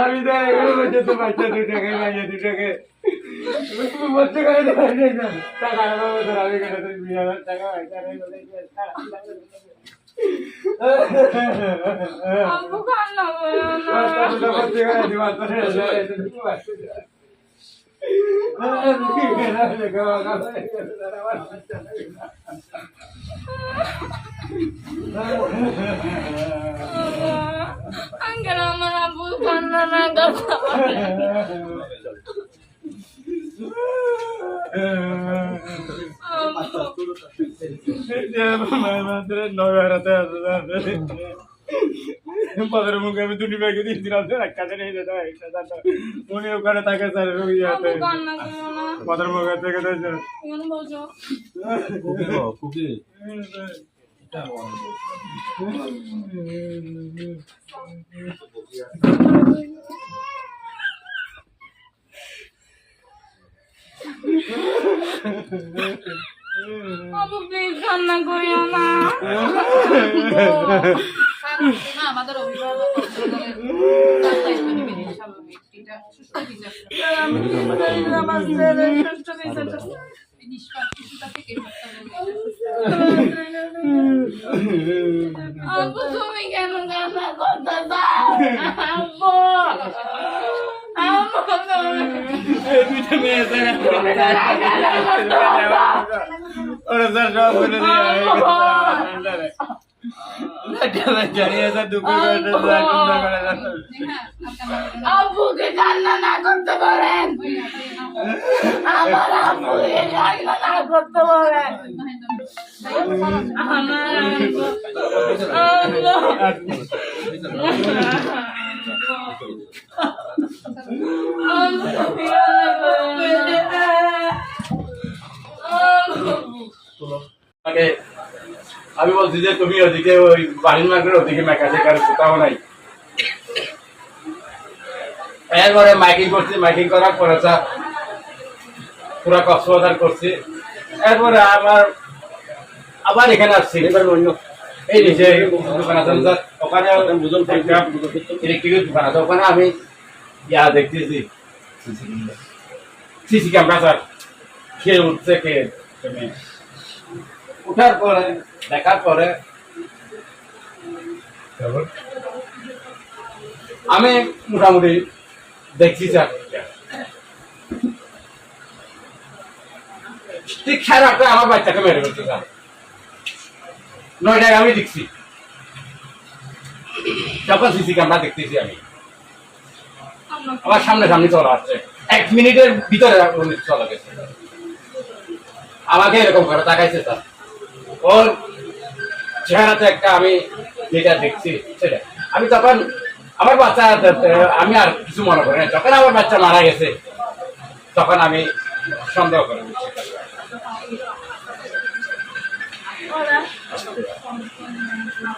আমি তো এগুলো বলছে তো বাচ্চা দুটাকে বাচ্চা দুটাকে বলতে করে টাকা বাবু তোর আমি কেন তুই বিয়ে হাজার টাকা বাচ্চা আব্বু কান্না করো না আঙ্কেল আমার আব্বু কান্না না করো পদের মুখে আমি দুটি ব্যাগে দিয়েছিলাম কাছে নিয়ে যেতে হয় উনি ওখানে থাকে স্যার রুগী যাতে কান্না করো না পদের মুখে থেকে দিয়েছে কেন বলছো কুকি আব্বু প্লিজ কান্না করিও না না আমাদের অভিভাবক তার দায়িত্ব নেবেন স্বাভাবিক এটা সুস্থ বিচার আমার ছেলে সুস্থ বিচারটা আব্বু তুমি কেন কান্না করতে চাও আব্বু তুমি দুইটা মেয়ে ওরা স্যার সব বলে আব্বুকে কান্না না করতে পারেন আমার আব্বুকে কান্না না করতে পারেন আমি বলছি যে তুমি ওদিকে ওই বাড়ির মার্কেট ওদিকে মেকা শেখার কোথাও নাই। এরপরে মাইকিং করছি, মাইকিং করার পরে পুরা কক্সবাজার করছি। এরপরে আমার আবার এখানে আসছি এবার অন্য এই নিচে দোকান আছে না স্যার ওখানে বুঝুন ইলেকট্রিকের দোকান আছে ওখানে আমি ইয়া দেখতেছি সিসি ক্যামেরা স্যার খেয়ে উঠছে খেয়ে উঠার পরে দেখার পরে আমি মোটামুটি দেখছি স্যার ঠিক সাড়ে আটটায় আমার বাচ্চাকে মেরে ফেলছে স্যার নয়টায় আমি দেখছি। তখন সিসি ক্যামেরা দেখতেছি আমি। আমার সামনে সামনে চলা আসছে এক মিনিটের ভিতরে চলে গেছে। আমাকে এরকম করে তাকাইছে স্যার। ওর চেহারাতে একটা আমি যেটা দেখছি, সেটা। আমি তখন আমার বাচ্চা, আমি আর কিছু মনে করি না। যখন আমার বাচ্চা মারা গেছে, তখন আমি সন্দেহ করে দিচ্ছি। ওরা